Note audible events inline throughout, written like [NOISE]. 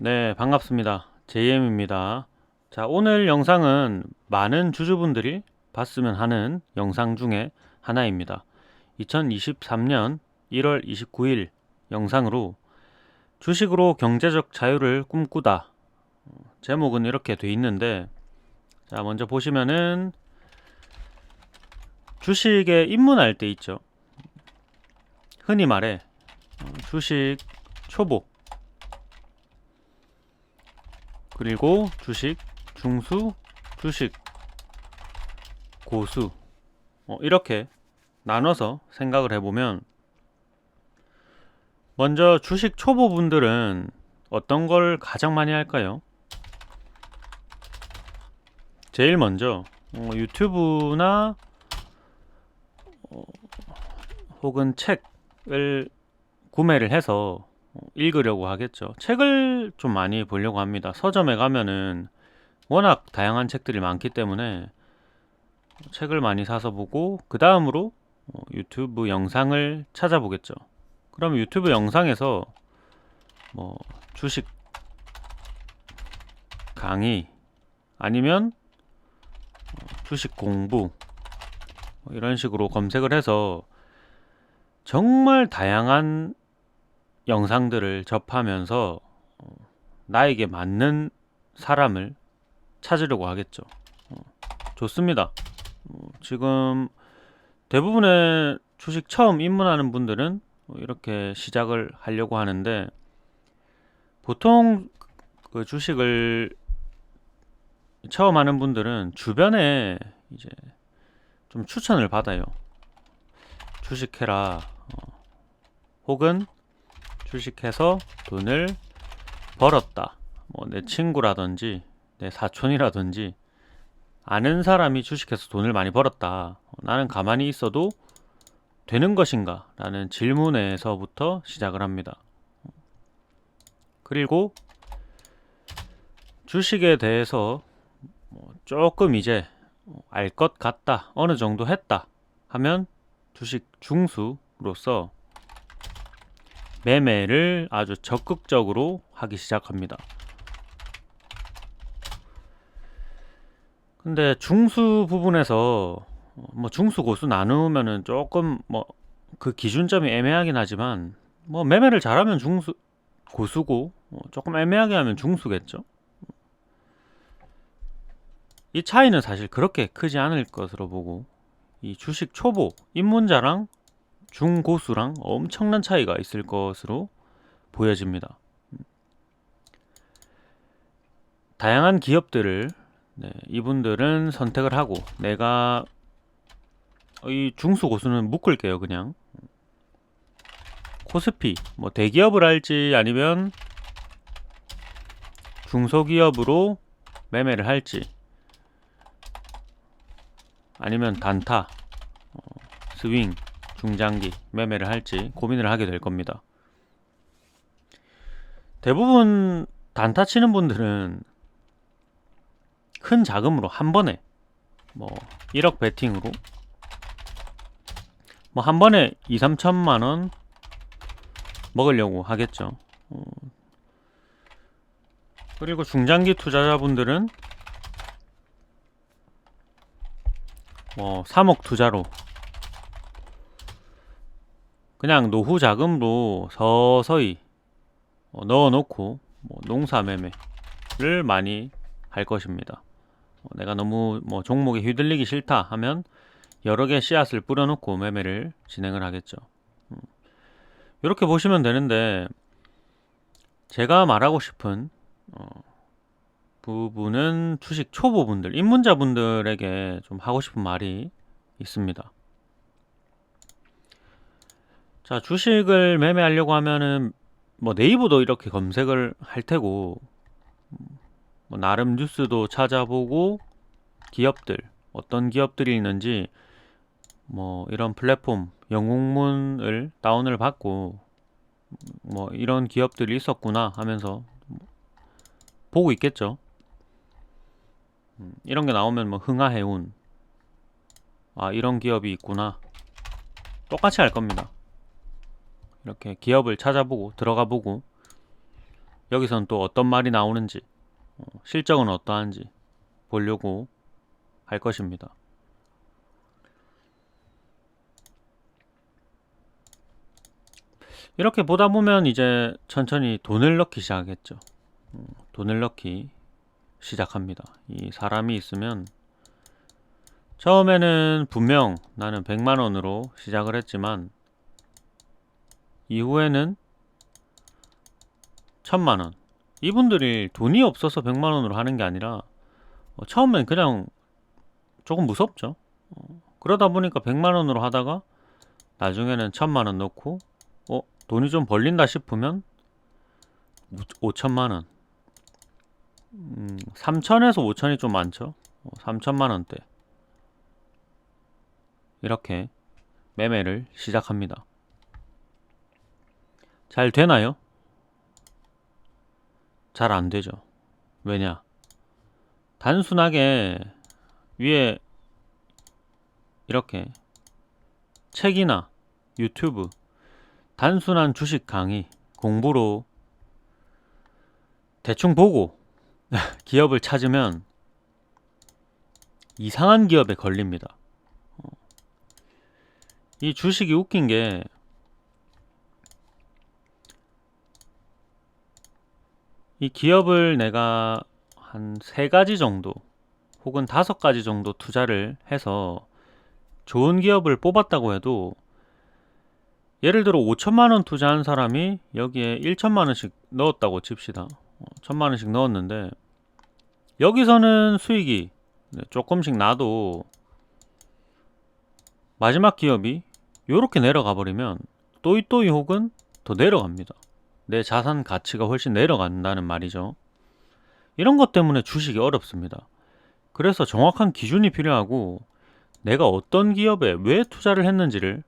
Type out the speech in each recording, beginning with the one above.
네, 반갑습니다. JM입니다. 자, 오늘 영상은 많은 주주분들이 봤으면 하는 영상 중에 하나입니다. 2023년 1월 29일 영상으로 주식으로 경제적 자유를 꿈꾸다. 어, 제목은 이렇게 돼 있는데, 자, 먼저 보시면은 주식에 입문할 때 있죠. 흔히 말해 어, 주식 초보 그리고 주식 중수, 주식 고수 어, 이렇게 나눠서 생각을 해보면 먼저 주식 초보분들은 어떤 걸 가장 많이 할까요? 제일 먼저 어, 유튜브나 어, 혹은 책을 구매를 해서 어, 읽으려고 하겠죠. 책을 좀 많이 보려고 합니다. 서점에 가면은 워낙 다양한 책들이 많기 때문에 책을 많이 사서 보고 그 다음으로 어, 유튜브 영상을 찾아보겠죠. 그럼 유튜브 영상에서 뭐 주식 강의 아니면 어, 주식 공부 뭐 이런 식으로 검색을 해서 정말 다양한 영상들을 접하면서 어, 나에게 맞는 사람을 찾으려고 하겠죠. 어, 좋습니다. 어, 지금 대부분의 주식 처음 입문하는 분들은 이렇게 시작을 하려고 하는데 보통 그 주식을 처음 하는 분들은 주변에 이제 좀 추천을 받아요. 주식해라. 혹은 주식해서 돈을 벌었다. 뭐 내 친구라든지 내 사촌이라든지 아는 사람이 주식해서 돈을 많이 벌었다. 나는 가만히 있어도 되는 것인가? 라는 질문에서부터 시작을 합니다. 그리고 주식에 대해서 뭐 조금 이제 알 것 같다. 어느 정도 했다. 하면 주식 중수로서 매매를 아주 적극적으로 하기 시작합니다. 근데 중수 부분에서 뭐 중수 고수 나누면은 조금 뭐 그 기준점이 애매하긴 하지만 뭐 매매를 잘하면 중수 고수고 뭐 조금 애매하게 하면 중수겠죠. 이 차이는 사실 그렇게 크지 않을 것으로 보고 이 주식 초보 입문자랑 중고수랑 엄청난 차이가 있을 것으로 보여집니다. 다양한 기업들을 네, 이분들은 선택을 하고 내가 이 중수 고수는 묶을게요 그냥 코스피 뭐 대기업을 할지 아니면 중소기업으로 매매를 할지 아니면 단타 어, 스윙 중장기 매매를 할지 고민을 하게 될 겁니다. 대부분 단타 치는 분들은 큰 자금으로 한 번에 뭐 1억 베팅으로 뭐 한 번에 2, 3천만 원 먹으려고 하겠죠. 어. 그리고 중장기 투자자분들은 뭐 3억 투자로 그냥 노후 자금으로 서서히 어, 넣어놓고 뭐 농사 매매를 많이 할 것입니다. 어, 내가 너무 뭐 종목에 휘둘리기 싫다 하면 여러 개 씨앗을 뿌려놓고 매매를 진행을 하겠죠. 이렇게 음. 보시면 되는데 제가 말하고 싶은 어, 부분은 주식 초보분들, 입문자분들에게 좀 하고 싶은 말이 있습니다. 자, 주식을 매매하려고 하면은 뭐 네이버도 이렇게 검색을 할 테고 뭐 나름 뉴스도 찾아보고 기업들 어떤 기업들이 있는지 뭐 이런 플랫폼 영웅문을 다운을 받고 뭐 이런 기업들이 있었구나 하면서 보고 있겠죠. 음, 이런 게 나오면 뭐 흥하해운 아 이런 기업이 있구나 똑같이 할 겁니다. 이렇게 기업을 찾아보고 들어가 보고 여기선 또 어떤 말이 나오는지 어, 실적은 어떠한지 보려고 할 것입니다. 이렇게 보다 보면 이제 천천히 돈을 넣기 시작했죠. 음, 돈을 넣기 시작합니다. 이 사람이 있으면 처음에는 분명 나는 100만 원으로 시작을 했지만 이후에는 1000만 원. 이분들이 돈이 없어서 100만 원으로 하는 게 아니라 어, 처음엔 그냥 조금 무섭죠. 어, 그러다 보니까 100만 원으로 하다가 나중에는 1000만 원 넣고 어, 돈이 좀 벌린다 싶으면 5천만 원. 음, 3천에서 5천이 좀 많죠. 어, 3천만 원대. 이렇게 매매를 시작합니다. 잘 되나요? 잘 안 되죠. 왜냐? 단순하게 위에 이렇게 책이나 유튜브 단순한 주식 강의 공부로 대충 보고 [LAUGHS] 기업을 찾으면 이상한 기업에 걸립니다. 어. 이 주식이 웃긴 게 이 기업을 내가 한 세 가지 정도 혹은 다섯 가지 정도 투자를 해서 좋은 기업을 뽑았다고 해도 예를 들어 5천만 원 투자한 사람이 여기에 1천만 원씩 넣었다고 칩시다. 어, 천만 원씩 넣었는데 여기서는 수익이 네, 조금씩 나도 마지막 기업이 이렇게 내려가 버리면 또이또이 혹은 더 내려갑니다. 내 자산 가치가 훨씬 내려간다는 말이죠. 이런 것 때문에 주식이 어렵습니다. 그래서 정확한 기준이 필요하고 내가 어떤 기업에 왜 투자를 했는지를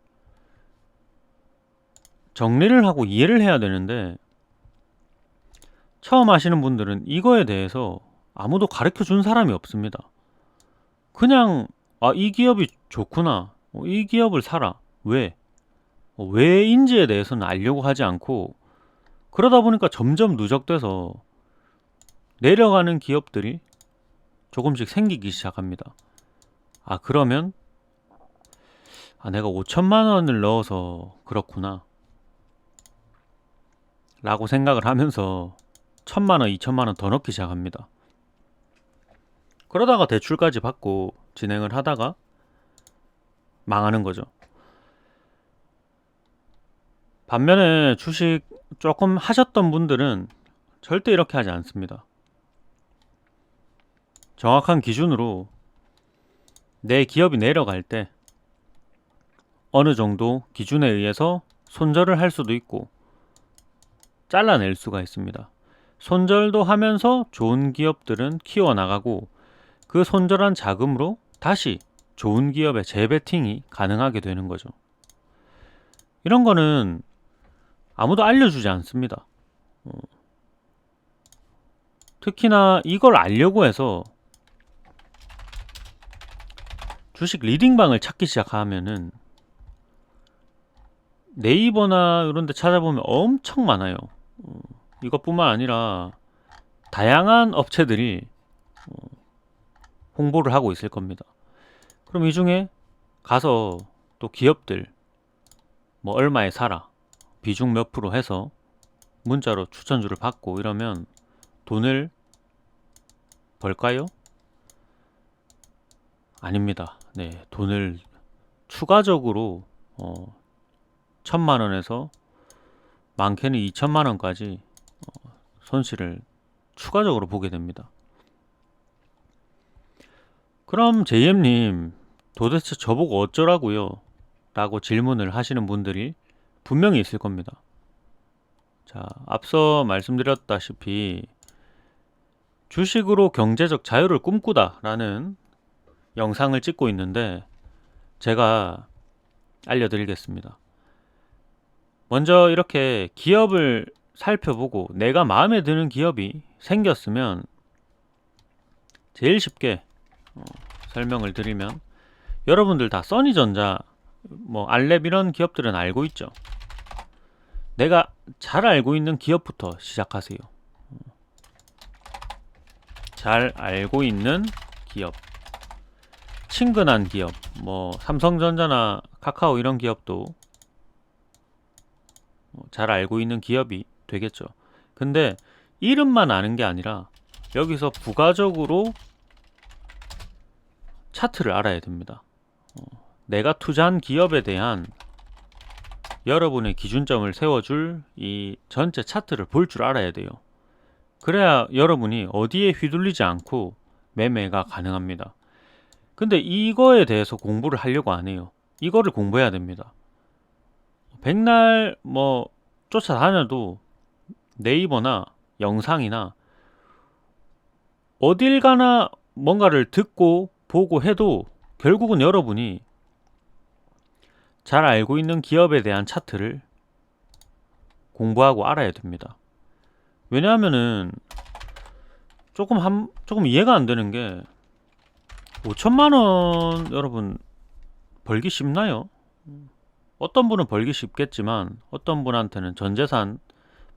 정리를 하고 이해를 해야 되는데 처음 하시는 분들은 이거에 대해서 아무도 가르쳐 준 사람이 없습니다. 그냥 아, 이 기업이 좋구나. 어, 이 기업을 사라. 왜? 어, 왜인지에 대해서는 알려고 하지 않고 그러다 보니까 점점 누적돼서 내려가는 기업들이 조금씩 생기기 시작합니다. 아, 그러면 아, 내가 5천만 원을 넣어서 그렇구나. 라고 생각을 하면서 천만 원, 이천만 원 더 넣기 시작합니다. 그러다가 대출까지 받고 진행을 하다가 망하는 거죠. 반면에 주식 조금 하셨던 분들은 절대 이렇게 하지 않습니다. 정확한 기준으로 내 기업이 내려갈 때 어느 정도 기준에 의해서 손절을 할 수도 있고 잘라낼 수가 있습니다. 손절도 하면서 좋은 기업들은 키워나가고 그 손절한 자금으로 다시 좋은 기업의 재배팅이 가능하게 되는 거죠. 이런 거는 아무도 알려주지 않습니다. 어. 특히나 이걸 알려고 해서 주식 리딩방을 찾기 시작하면은 네이버나 이런 데 찾아보면 엄청 많아요. 어, 이것뿐만 아니라 다양한 업체들이 어, 홍보를 하고 있을 겁니다. 그럼 이 중에 가서 또 기업들 뭐 얼마에 사라 비중 몇 프로 해서 문자로 추천주를 받고 이러면 돈을 벌까요? 아닙니다. 네, 돈을 추가적으로 어, 천만 원에서 많게는 2천만 원까지 어, 손실을 추가적으로 보게 됩니다. 그럼 JM님 도대체 저보고 어쩌라고요? 라고 질문을 하시는 분들이 분명히 있을 겁니다. 자, 앞서 말씀드렸다시피 주식으로 경제적 자유를 꿈꾸다라는 영상을 찍고 있는데 제가 알려드리겠습니다. 먼저 이렇게 기업을 살펴보고 내가 마음에 드는 기업이 생겼으면 제일 쉽게 어, 설명을 드리면 여러분들 다 써니전자, 뭐 알렙 이런 기업들은 알고 있죠. 내가 잘 알고 있는 기업부터 시작하세요. 잘 알고 있는 기업, 친근한 기업, 뭐 삼성전자나 카카오 이런 기업도 뭐잘 알고 있는 기업이 되겠죠. 근데 이름만 아는 게 아니라 여기서 부가적으로 차트를 알아야 됩니다. 어, 내가 투자한 기업에 대한 여러분의 기준점을 세워줄 이 전체 차트를 볼 줄 알아야 돼요. 그래야 여러분이 어디에 휘둘리지 않고 매매가 가능합니다. 근데 이거에 대해서 공부를 하려고 안 해요. 이거를 공부해야 됩니다. 백날 뭐 쫓아다녀도 네이버나 영상이나 어딜 가나 뭔가를 듣고 보고 해도 결국은 여러분이 잘 알고 있는 기업에 대한 차트를 공부하고 알아야 됩니다. 왜냐하면은 조금 한 조금 이해가 안 되는 게 5천만 원 여러분 벌기 쉽나요? 어떤 분은 벌기 쉽겠지만 어떤 분한테는 전 재산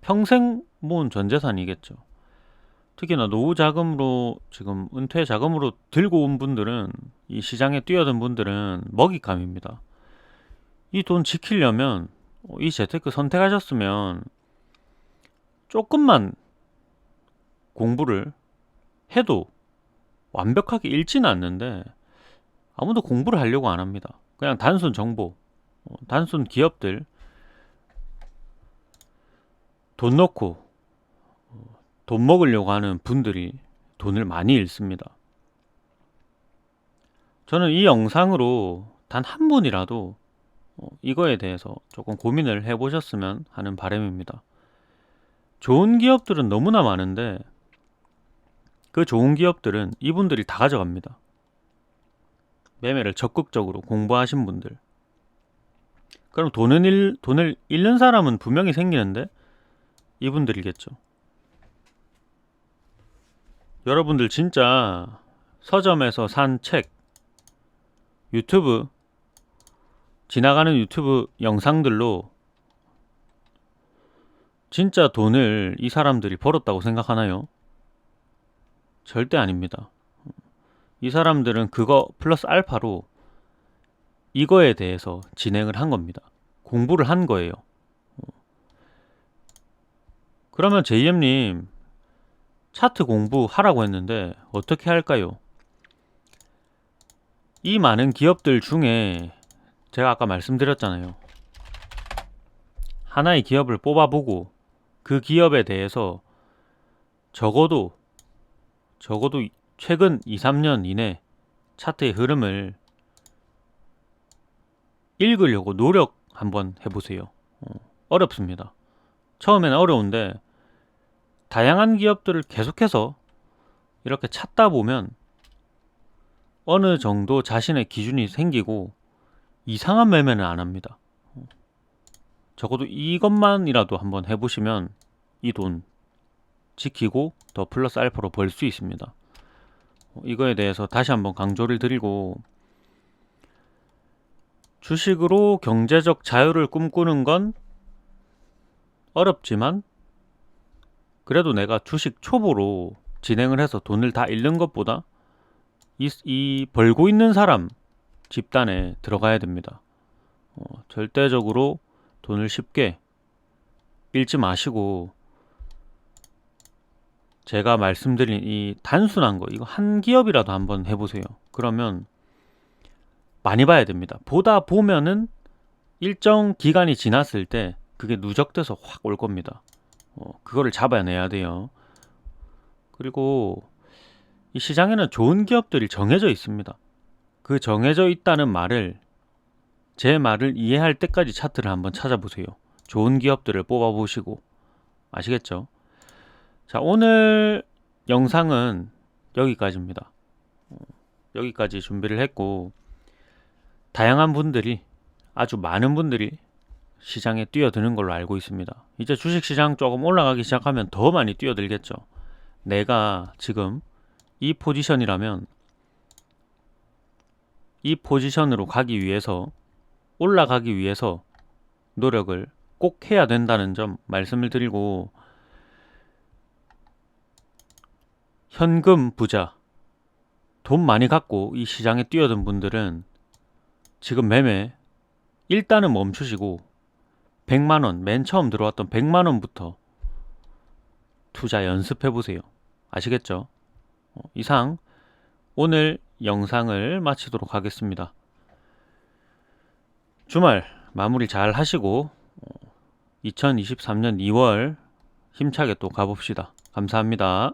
평생 모은 전 재산이겠죠. 특히나 노후 자금으로 지금 은퇴 자금으로 들고 온 분들은 이 시장에 뛰어든 분들은 먹잇감입니다. 이 돈 지키려면 어, 이 재테크 선택하셨으면 조금만 공부를 해도 완벽하게 읽지는 않는데 아무도 공부를 하려고 안 합니다. 그냥 단순 정보, 어, 단순 기업들 돈 넣고 어, 돈 먹으려고 하는 분들이 돈을 많이 잃습니다. 저는 이 영상으로 단 한 분이라도 어, 이거에 대해서 조금 고민을 해보셨으면 하는 바람입니다. 좋은 기업들은 너무나 많은데 그 좋은 기업들은 이분들이 다 가져갑니다. 매매를 적극적으로 공부하신 분들. 그럼 돈을, 잃, 돈을 잃는 사람은 분명히 생기는데 이분들이겠죠. 여러분들 진짜 서점에서 산 책, 유튜브, 지나가는 유튜브 영상들로 진짜 돈을 이 사람들이 벌었다고 생각하나요? 절대 아닙니다. 이 사람들은 그거 플러스 알파로 이거에 대해서 진행을 한 겁니다. 공부를 한 거예요. 그러면 JM님 차트 공부하라고 했는데 어떻게 할까요? 이 많은 기업들 중에 제가 아까 말씀드렸잖아요. 하나의 기업을 뽑아보고 그 기업에 대해서 적어도 적어도 최근 2, 3년 이내 차트의 흐름을 읽으려고 노력 한번 해보세요. 어, 어렵습니다. 처음에는 어려운데 다양한 기업들을 계속해서 이렇게 찾다 보면 어느 정도 자신의 기준이 생기고 이상한 매매는 안 합니다. 어, 적어도 이것만이라도 한번 해보시면 이 돈 지키고 더 플러스 알파로 벌 수 있습니다. 어, 이거에 대해서 다시 한번 강조를 드리고 주식으로 경제적 자유를 꿈꾸는 건 어렵지만 그래도 내가 주식 초보로 진행을 해서 돈을 다 잃는 것보다 이, 이 벌고 있는 사람 집단에 들어가야 됩니다. 어, 절대적으로 돈을 쉽게 잃지 마시고 제가 말씀드린 이 단순한 거 이거 한 기업이라도 한번 해보세요. 그러면 많이 봐야 됩니다. 보다 보면은 일정 기간이 지났을 때 그게 누적돼서 확 올 겁니다. 어, 그거를 잡아내야 돼요. 그리고 이 시장에는 좋은 기업들이 정해져 있습니다. 그 정해져 있다는 말을 제 말을 이해할 때까지 차트를 한번 찾아보세요. 좋은 기업들을 뽑아보시고 아시겠죠? 자 오늘 영상은 여기까지입니다. 어, 여기까지 준비를 했고 다양한 분들이 아주 많은 분들이 시장에 뛰어드는 걸로 알고 있습니다. 이제 주식시장 조금 올라가기 시작하면 더 많이 뛰어들겠죠. 내가 지금 이 포지션이라면 이 포지션으로 가기 위해서 올라가기 위해서 노력을 꼭 해야 된다는 점 말씀을 드리고 현금 부자 돈 많이 갖고 이 시장에 뛰어든 분들은 지금 매매 일단은 멈추시고 100만 원, 맨 처음 들어왔던 100만 원부터 투자 연습해 보세요. 아시겠죠? 어, 이상 오늘 영상을 마치도록 하겠습니다. 주말 마무리 잘 하시고 2023년 2월 힘차게 또 가봅시다. 감사합니다.